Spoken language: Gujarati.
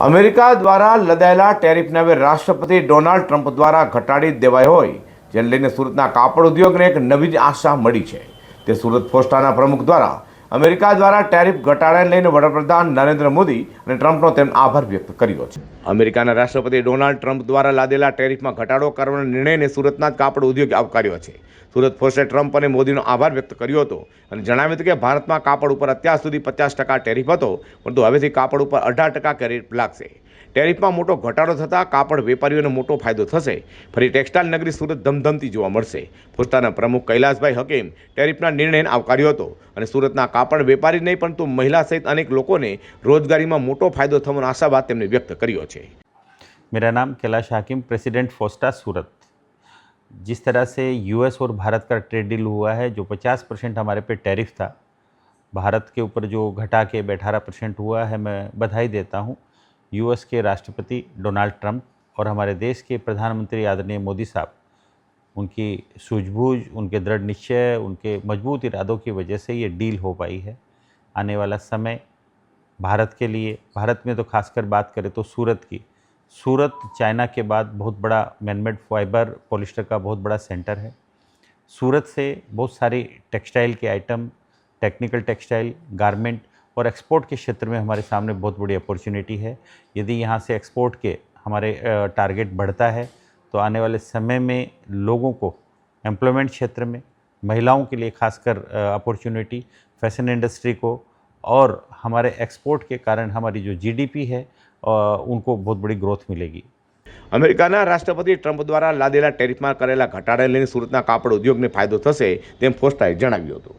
અમેરિકા દ્વારા લદાયેલા ટેરિફને હવે રાષ્ટ્રપતિ ડોનાલ્ડ ટ્રમ્પ દ્વારા ઘટાડી દેવાય હોય, જેને લઈને સુરતના કાપડ ઉદ્યોગને એક નવી જ આશા મળી છે. તે સુરત પોસ્ટાના પ્રમુખ દ્વારા અમેરિકા દ્વારા ટેરિફ ઘટાડાને લઈને વડાપ્રધાન નરેન્દ્ર મોદી અને ટ્રમ્પનો તેમનો આભાર વ્યક્ત કર્યો છે. અમેરિકાના રાષ્ટ્રપતિ ડોનાલ્ડ ટ્રમ્પ દ્વારા લાદેલા ટેરિફમાં ઘટાડો કરવાના નિર્ણયને સુરતના જ કાપડ ઉદ્યોગે આવકાર્યો છે. સુરત ફોર્સે ટ્રમ્પ અને મોદીનો આભાર વ્યક્ત કર્યો હતો અને જણાવ્યું હતું કે ભારતમાં કાપડ ઉપર અત્યાર સુધી પચાસ ટકા ટેરિફ હતો, પરંતુ હવેથી કાપડ ઉપર અઢાર ટકા લાગશે. ટેરિફમાં મોટો ઘટાડો થતાં કાપડ વેપારીઓને મોટો ફાયદો થશે. ફરી ટેક્સટાઇલ નગરી સુરત ધમધમતી જોવા મળશે. પોતાના પ્રમુખ કૈલાસભાઈ હકીમ ટેરિફના નિર્ણયને આવકાર્યો હતો અને સુરતના કાપડ વેપારી નહીં, પરંતુ મહિલા સહિત અનેક લોકોને રોજગારીમાં મોટો ફાયદો થવાનો આશાવાદ તેમણે વ્યક્ત કર્યો છે. મેરા નામ કૈલાશ હાકીમ, પ્રેસિડેન્ટ ફોસ્ટા સુરત. जिस तरह से यूएस और भारत का ट्रेड डील हुआ है, जो 50 परसेंट हमारे पे टैरिफ था, भारत के ऊपर जो घटा के अठारह परसेंट हुआ है, मैं बधाई देता हूँ। यूएस के राष्ट्रपति डोनाल्ड ट्रंप और हमारे देश के प्रधानमंत्री आदरणीय मोदी साहब, उनकी सूझबूझ, उनके दृढ़ निश्चय, उनके मज़बूत इरादों की वजह से ये डील हो पाई है। आने वाला समय भारत के लिए, भारत में तो खासकर बात करें तो सूरत की सूरत, चाइना के बाद बहुत बड़ा मैनमेड फाइबर पॉलिस्टर का बहुत बड़ा सेंटर है। सूरत से बहुत सारी टेक्सटाइल के आइटम, टेक्निकल टेक्सटाइल, गारमेंट और एक्सपोर्ट के क्षेत्र में हमारे सामने बहुत बड़ी अपॉर्चुनिटी है। यदि यहाँ से एक्सपोर्ट के हमारे टारगेट बढ़ता है तो आने वाले समय में लोगों को एम्प्लॉयमेंट क्षेत्र में, महिलाओं के लिए खासकर अपॉर्चुनिटी, फ़ैशन इंडस्ट्री को और हमारे एक्सपोर्ट के कारण हमारी जो जीडीपी है उनको बहुत बड़ी ग्रोथ मिलेगी અમેરિકાના રાષ્ટ્રપતિ ટ્રમ્પ દ્વારા લાદેલા ટેરિફમાં કરેલા ઘટાડાને લઈને સુરતના કાપડ ઉદ્યોગને ફાયદો થશે તેમ ફોસ્ટાએ જણાવ્યું હતું